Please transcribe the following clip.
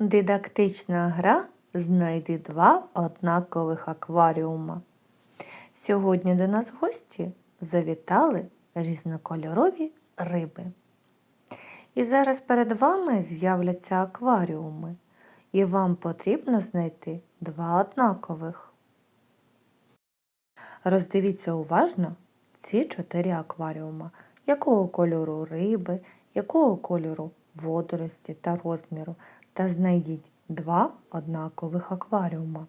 Дидактична гра Знайди два однакових акваріума. Сьогодні до нас в гості завітали різнокольорові риби. І зараз перед вами з'являться акваріуми, і вам потрібно знайти два однакових. Роздивіться уважно ці чотири акваріума, якого кольору риби, якого кольору водорості та розміру, та знайдіть два однакових акваріума.